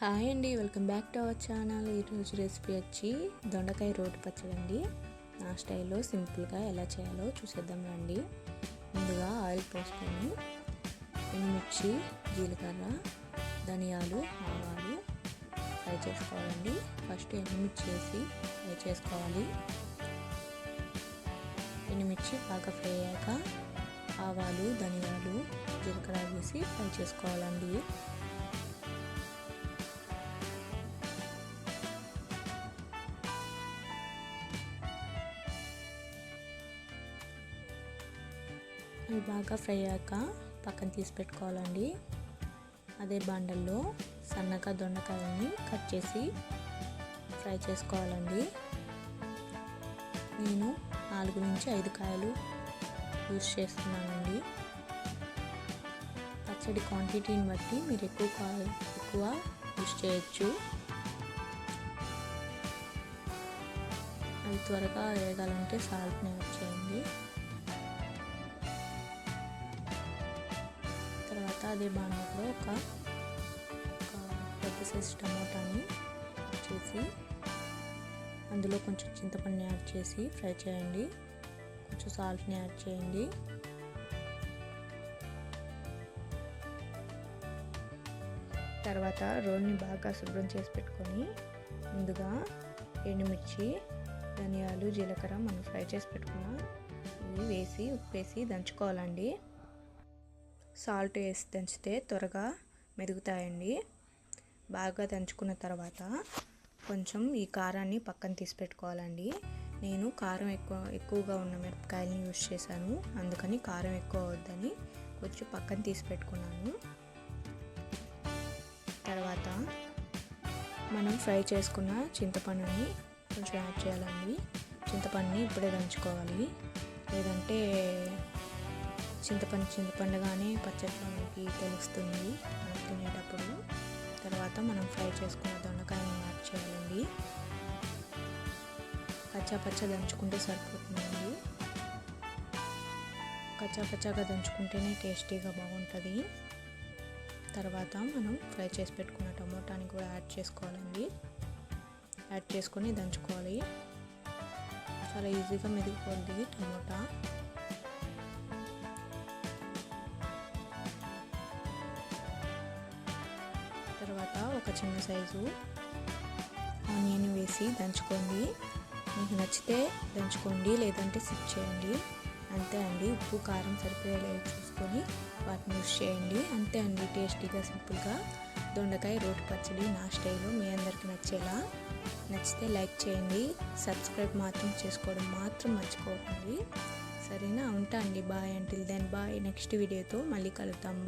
Hi అండి welcome back to our channel. ఈరోజు recipe వచ్చి దొండకాయ రోటి పచ్చడి అండి. నా స్టైల్లో సింపుల్గా ఎలా చేయాలో చూసేద్దాం రండి. ముందుగా ఆయిల్ పోసుకొని ఎండుమిర్చి జీలకర్ర ధనియాలు ఆవాలు ఫ్రై చేసుకోవాలండి. ఫస్ట్ ఎండుమిర్చి వేసి ఫ్రై చేసుకోవాలి. ఎండుమిర్చి బాగా ఫ్రై అయ్యాక ఆవాలు ధనియాలు జీలకర్ర వేసి ఫ్రై చేసుకోవాలండి. అవి బాగా ఫ్రై అయ్యాక పక్కన తీసి పెట్టుకోవాలండి. అదే బండల్లో సన్నగా దొండకాయల్ని కట్ చేసి ఫ్రై చేసుకోవాలండి. నేను నాలుగు నుంచి ఐదు కాయలు యూస్ చేస్తున్నానండి. పచ్చడి క్వాంటిటీని బట్టి మీరు ఎక్కువ కాయలు ఎక్కువ యూస్ చేయొచ్చు. అవి త్వరగా వేగాలంటే సాల్ట్ని యాడ్ చేయండి. అదే బాణలో ఒక ఒక పెద్ద సైజ్ టమాటాని చేసి అందులో కొంచెం చింతపండుని యాడ్ చేసి ఫ్రై చేయండి. కొంచెం సాల్ట్ని యాడ్ చేయండి. తర్వాత రోల్ని బాగా శుభ్రం చేసి పెట్టుకొని ముందుగా ఎండుమిర్చి ధనియాలు జీలకర్ర మనం ఫ్రై చేసి పెట్టుకున్న. ఇవి వేసి ఉప్పు వేసి దంచుకోవాలండి. సాల్ట్ వేసి దంచితే త్వరగా మెదుగుతాయండి. బాగా దంచుకున్న తర్వాత కొంచెం ఈ కారాన్ని పక్కన తీసి పెట్టుకోవాలండి. నేను కారం ఎక్కువ ఎక్కువగా ఉన్న మిరపకాయలని యూజ్ చేశాను. అందుకని కారం ఎక్కువ వద్దని కొంచెం పక్కన తీసి పెట్టుకున్నాను. తర్వాత మనం ఫ్రై చేసుకున్న చింతపండుని కొంచెం యాడ్ చేయాలండి. చింతపండుని ఇప్పుడే దంచుకోవాలి. లేదంటే చింతపండు చింతపండుగానే పచ్చట్లో మనకి తెలుస్తుంది మనం తినేటప్పుడు. తర్వాత మనం ఫ్రై చేసుకున్న దొండకాయని యాడ్ చేయాలండి కచ్చా పచ్చ దంచుకుంటే సరిపోతుందండి. కచ్చా పచ్చగా దంచుకుంటేనే టేస్టీగా బాగుంటుంది. తర్వాత మనం ఫ్రై చేసి పెట్టుకున్న టమోటాని కూడా యాడ్ చేసుకోవాలండి. యాడ్ చేసుకొని దంచుకోవాలి. చాలా ఈజీగా మెదిగిపోద్ది టమోటా. చిన్న సైజు. ఆనియన్ వేసి దంచుకోండి. మీకు నచ్చితే దంచుకోండి లేదంటే సిప్ చేయండి. అంతే అండి. ఉప్పు కారం సరిపోయేలా చూసుకొని వాటిని యూస్ చేయండి. అంతే అండి టేస్టీగా సింపుల్గా. దొండకాయ రోటి పచ్చడి నా స్టైల్లో మీ అందరికీ నచ్చేలా. నచ్చితే లైక్ చేయండి. సబ్స్క్రైబ్ మాత్రం చేసుకోవడం మాత్రం మర్చిపోకండి. సరేనా? ఉంటా అండి. Bye. Until then bye. Next వీడియోతో మళ్ళీ కలుద్దాం. బాయ్